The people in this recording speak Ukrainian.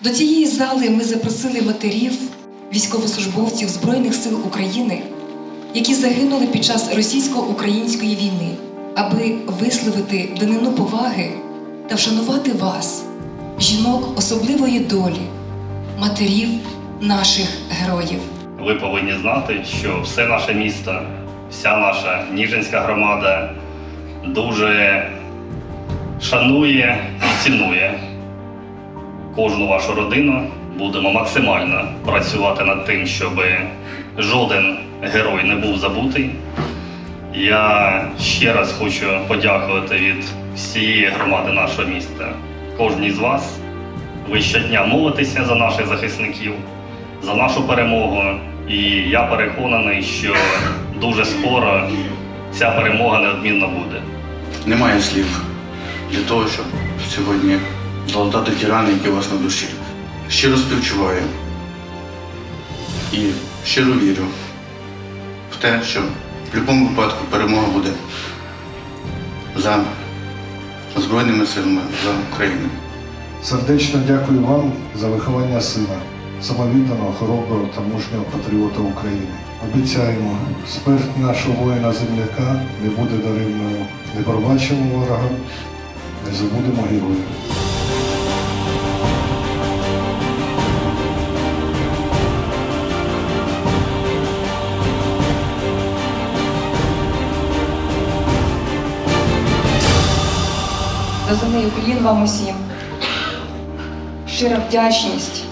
До цієї зали ми запросили матерів, військовослужбовців Збройних сил України, які загинули під час російсько-української війни, аби висловити данину поваги та вшанувати вас, жінок особливої долі, матерів наших героїв. Ви повинні знати, що все наше місто, вся наша Ніжинська громада дуже шанує і цінує кожну вашу родину. Будемо максимально працювати над тим, щоб жоден герой не був забутий. Я ще раз хочу подякувати від всієї громади нашого міста, кожній з вас. Ви щодня молитеся за наших захисників, за нашу перемогу. І я переконаний, що дуже скоро ця перемога неодмінно буде. Немає слів для того, щоб сьогодні залатати ті рани, які у вас на душі. Щиро співчуваю і щиро вірю в те, що в будь-якому випадку перемога буде за Збройними силами, за Україну. Сердечно дякую вам за виховання сина, самовідданого, хороброго та мужнього патріота України. Обіцяємо, смерть нашого воїна-земляка не буде даремною. Не пробачимо ворогам, не забудемо героїв. Розумію, колін вам усім. Щира вдячність